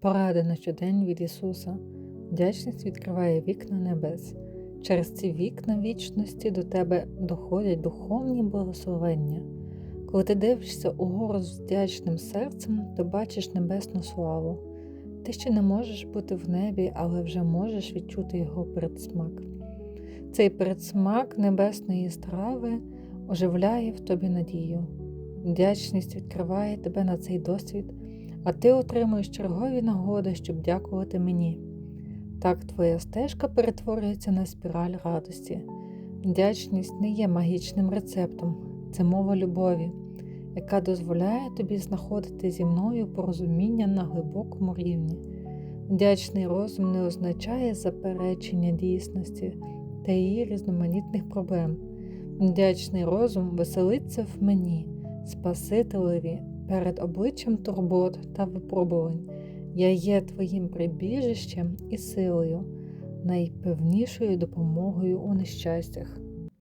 Поради на щодень від Ісуса. Вдячність відкриває вікна небес. Через ці вікна вічності до тебе доходять духовні благословення. Коли ти дивишся угору з вдячним серцем, то бачиш небесну славу. Ти ще не можеш бути в небі, але вже можеш відчути його передсмак. Цей передсмак небесної страви оживляє в тобі надію. Вдячність відкриває тебе на цей досвід, а ти отримуєш чергові нагоди, щоб дякувати мені. Так твоя стежка перетворюється на спіраль радості. Вдячність не є магічним рецептом, це мова любові, яка дозволяє тобі знаходити зі мною порозуміння на глибокому рівні. Вдячний розум не означає заперечення дійсності та її різноманітних проблем. Вдячний розум веселиться в мені, Спасителеві перед обличчям турбот та випробувань. Я є твоїм прибіжищем і силою, найпевнішою допомогою у нещастях.